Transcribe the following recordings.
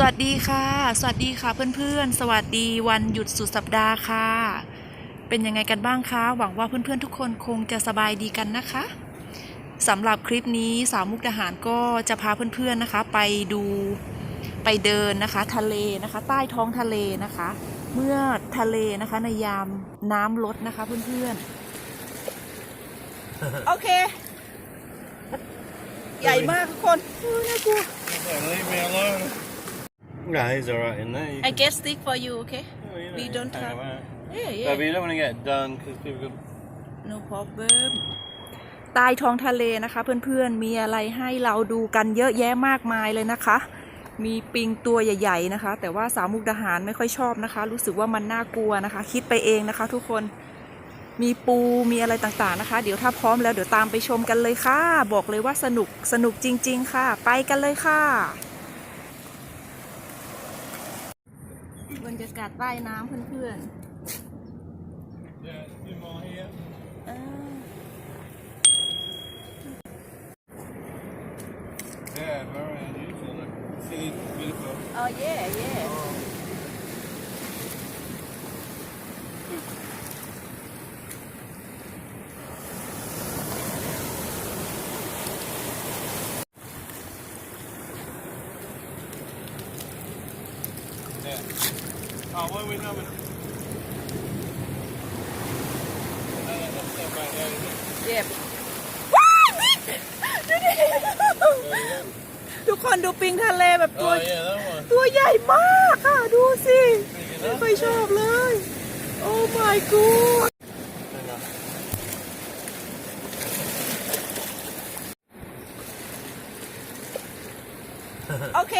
สวัสดีค่ะ สวัสดีค่ะเพื่อนๆ สวัสดีวันหยุดสุดสัปดาห์ค่ะ เป็นยังไงกันบ้างคะ หวังว่าเพื่อนๆทุกคนคงจะสบายดีกันนะคะสำหรับคลิปนี้สาวมุกดาหารก็จะพาเพื่อนๆนะคะ ไปดูไปเดินนะคะ ทะเลนะคะ ใต้ท้องทะเลนะคะ เมื่อทะเลนะคะในยามน้ำลดนะคะเพื่อนๆ โอเค ใหญ่มากทุกคนอุ๊ยน่ากลัว Yeah, leave me alone. No, he's alright in there. You I get stick for you okay can- oh, you know, we you don't hang have- about. yeah Yeah, but you don't want to get done because people go, no problem ใต้ท้องทะเลนะคะเพื่อนๆ มีอะไรให้เราดูกันเยอะแยะมากมายเลยนะคะ มีปิงตัวใหญ่ ๆนะคะ แต่ว่าสาวมุกดาหารไม่ค่อยชอบนะคะ รู้สึกว่ามันน่ากลัวนะคะ คิดไปเองนะคะ ทุกคน มีปูมีอะไรต่างๆนะคะ เดี๋ยวถ้าพร้อมแล้วเดี๋ยวตามไปชมกันเลยค่ะ บอกเลยว่าสนุกสนุกจริง ๆ ค่ะ ไปกันเลยค่ะ บรรยากาศใต้น้ำเพื่อน yeah, two more here. ๆอ่า Yeah, very unusual. Look, see, beautiful. อ๋อเย่เย่ Yeah. Oh, what are we doing? No, no, that's not right there, is it? เจ็บว้ายบิ๊กดูดิทุกคนดูปิงทะเลแบบตัว Oh, yeah, that one. ตัวใหญ่มากค่ะ ดูสิ Big ไม่ enough. ค่อยชอบเลย โอ้ my god Hang on. โอเค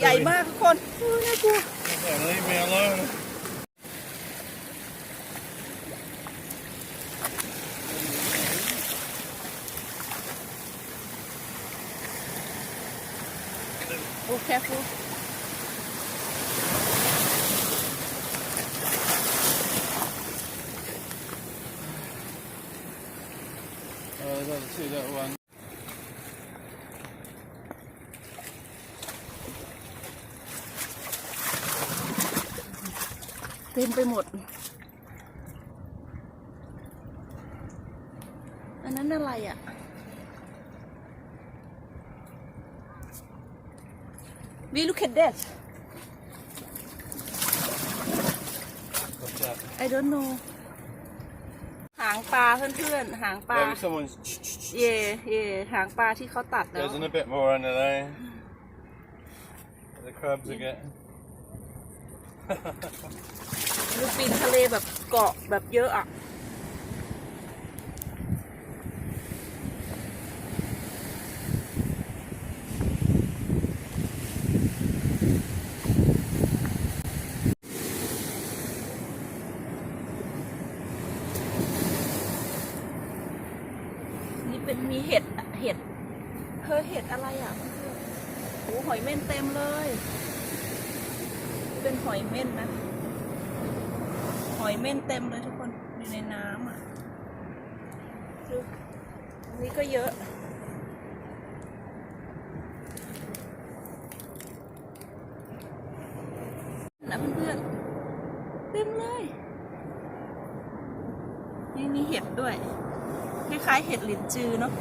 ใหญ่มากทุกคนโอ้น่ากลัวโอเคฟู Oh, there's other two little ones. เต็มไปหมด อันนั้นอะไรอะ We look at that What's that? I don't know หางปลาเพื่อนๆ หางปลา Maybe someone's. เย่เย่หางปลาที่เขาตัดแล้ว There's a bit more under there. The crabs are getting. ดูปีนทะเลแบบเกาะแบบเยอะอะนี่เป็นมีเห็ดเห็ดเธอเห็ดอะไรอะเพื่อนๆโอ้หอยเม่นเต็มเลย เป็นหอยเม่นนะ หอยเม่นเต็มเลยทุกคนอยู่ในน้ำอะดูนนี้ก็เยอะ นะเพื่อนๆเต็มเลยนี่มีเห็ดด้วย คล้ายๆเห็ดหลินจือเนาะ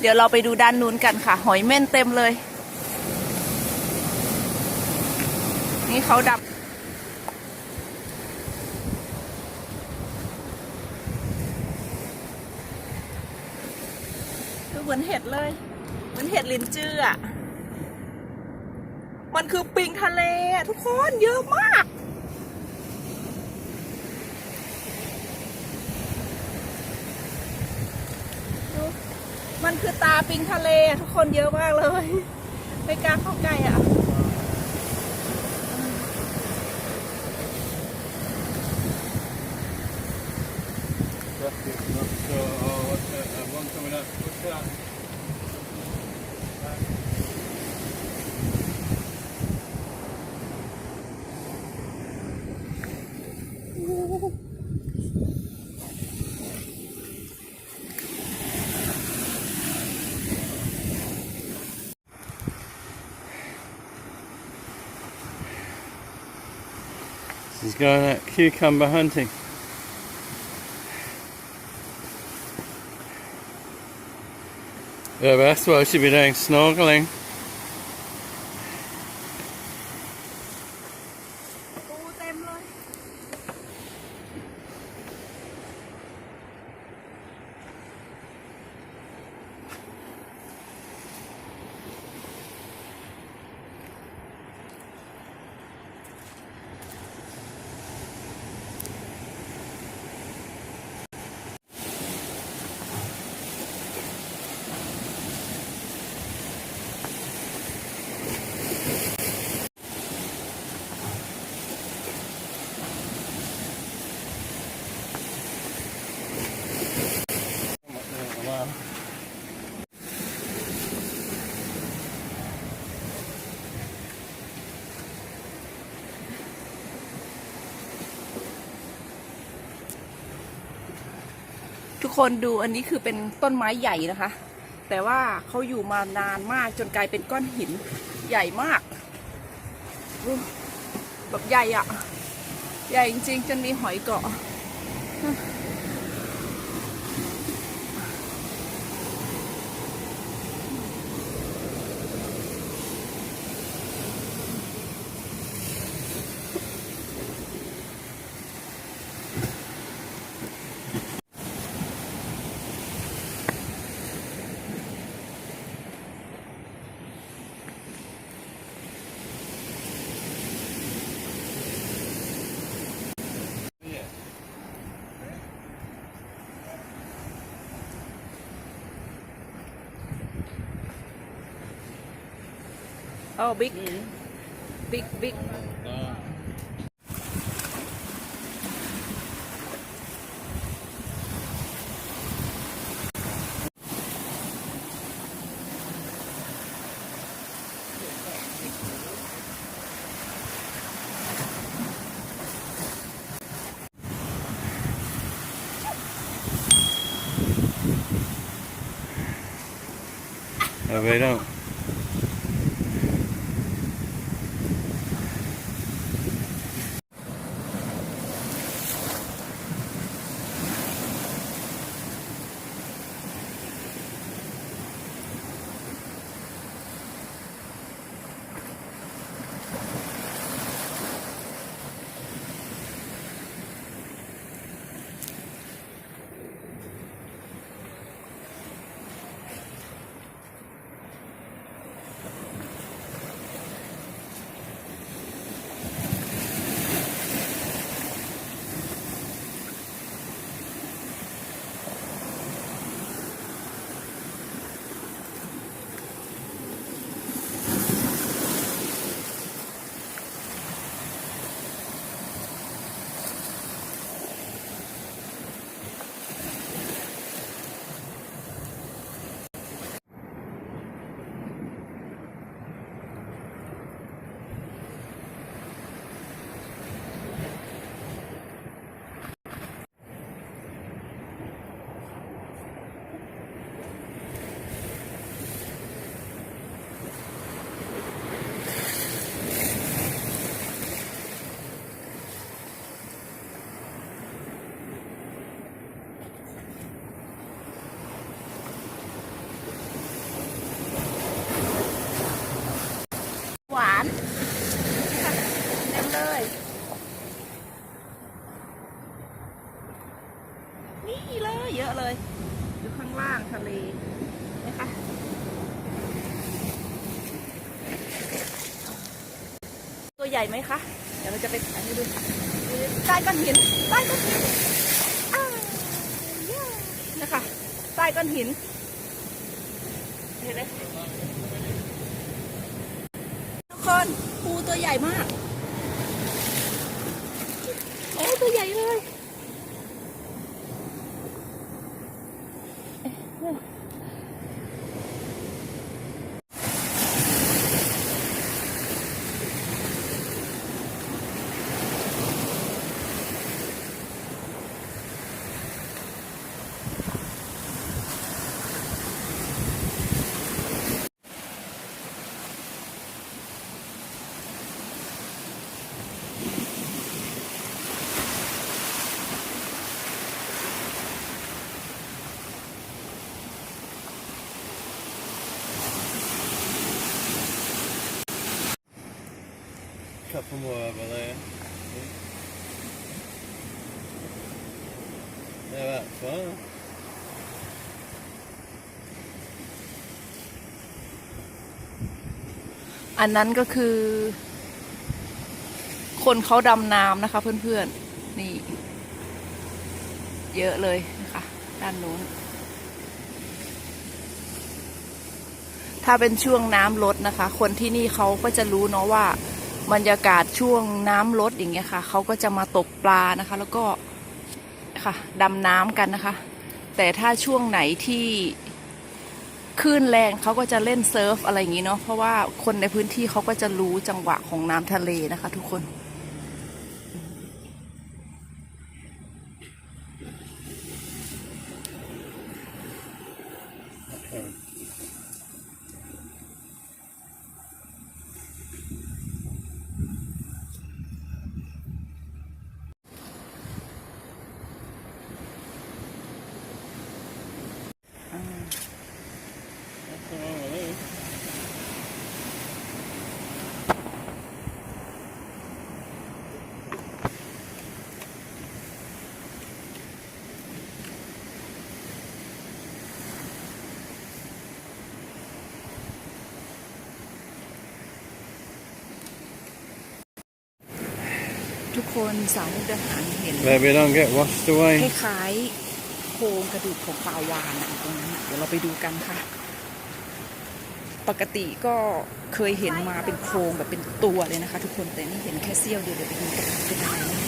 เดี๋ยวเราไปดูด้านนู้นกันค่ะ หอยเม่นเต็มเลย นี่เขาดับ คือเหมือนเห็ดเลย เหมือนเห็ดลินจืออะ มันคือปิงทะเล ทุกคนเยอะมาก ดู มันคือตาปิงทะเลทุกคนเยอะมากเลย ไม่กล้าเข้าใกล้อะ 'He's going out cucumber hunting. Yeah, that's why I should be doing snorkeling. คนดูอันนี้คือเป็นต้นไม้ใหญ่นะคะ แต่ว่าเขาอยู่มานานมากจนกลายเป็นก้อนหินใหญ่มากแบบใหญ่อะใหญ่จริงๆจนมีหอยเกาะ โอ้บิ๊กบิ๊กบิ๊ ญ่ไหมคะ เดี๋ยวเราจะไปถ่ายให้ดูใต้ก้อนหินใต้ก้อนหินนะคะใต้ก้อนหิน เห็นไหมทุกคนปูตัวใหญ่มาก Couple more over there. Yeah, that's fun. อันนั้นก็คือ คนเขาดำน้ำนะคะเพื่อนๆ นี่ เยอะเลยนะคะ ด้านนู้น ถ้าเป็นช่วงน้ำลดนะคะ คนที่นี่เขาก็จะรู้เนาะว่า บรรยากาศช่วงน้ำลดอย่างเงี้ยค่ะเขาก็จะมาตกปลานะคะ แล้วก็ค่ะดำน้ำกันนะคะ แต่ถ้าช่วงไหนที่คลื่นแรงเขาก็จะเล่นเซิร์ฟอะไรอย่างงี้เนาะเพราะว่าคนในพื้นที่เขาก็จะรู้จังหวะของน้ำทะเลนะคะ ทุกคน คนสาวมุกดาหารเห็น Maybe don't get washed ค away. ล้ายๆโครงกระดูกของปลาวานอะตรงนั้นอะเดี๋ยวเราไปดูกันค่ะ ปกติก็เคยเห็นมาเป็นโครงแบบเป็นตัวเลยนะคะ ทุกคนแต่นี่เห็นแค่เสี้ยวเดียวเดี๋ยวไปดูกันเป็นอะไรนะ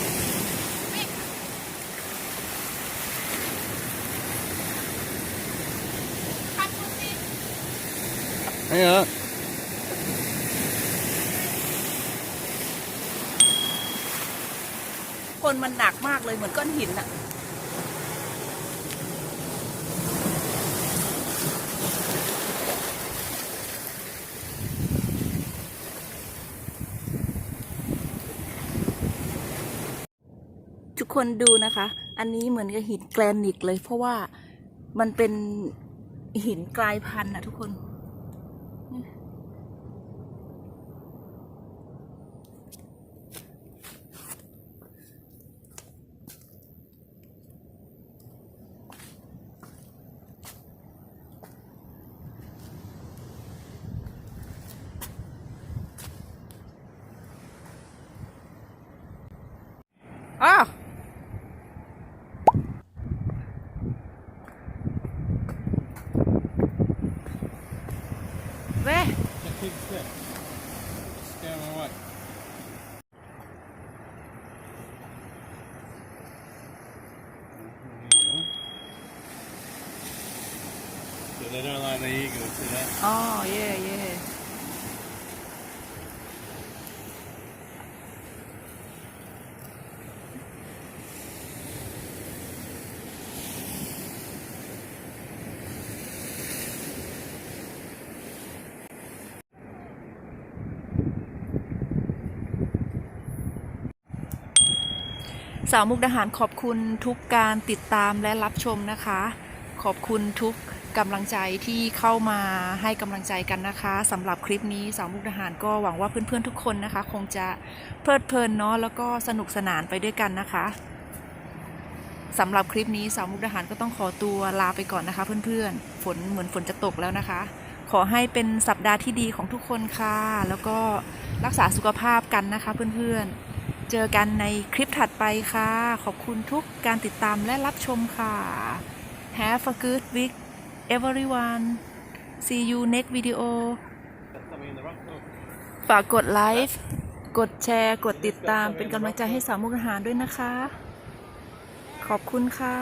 Hang on. คนมันหนักมากเลยเหมือนก้อนหินอะทุกคนดูนะคะ อันนี้เหมือนกับหินแกรนิตเลย เพราะว่ามันเป็นหินกลายพันธุ์อะทุกคน อ้าวเว้ That big fish. Scare them away. So they don't like the eagles, do they? อ๋อเย่เย่สาวมุกดาหารขอบคุณทุกการติดตามและรับชมนะคะ ขอบคุณทุกกำลังใจที่เข้ามาให้กำลังใจกันนะคะสำหรับคลิปนี้สาวมุกดาหารก็หวังว่าเพื่อนๆทุกคนนะคะ คงจะเพลิดเพลินเนาะแล้วก็สนุกสนานไปด้วยกันนะคะสำหรับคลิปนี้สาวมุกดาหารก็ต้องขอตัวลาไปก่อนนะคะ เพื่อนๆฝนเหมือนฝนจะตกแล้วนะคะ ขอให้เป็นสัปดาห์ที่ดีของทุกคนค่ะ แล้วก็รักษาสุขภาพกันนะคะ เพื่อนๆ เจอกันในคลิปถัดไปค่ะ ขอบคุณทุกการติดตามและรับชมค่ะ Have a good week everyone see you next video ฝากกดไลค์กดแชร์ กดติดตามเป็นกำลังใจให้สาวมุกอาหารด้วยนะคะ ขอบคุณค่ะ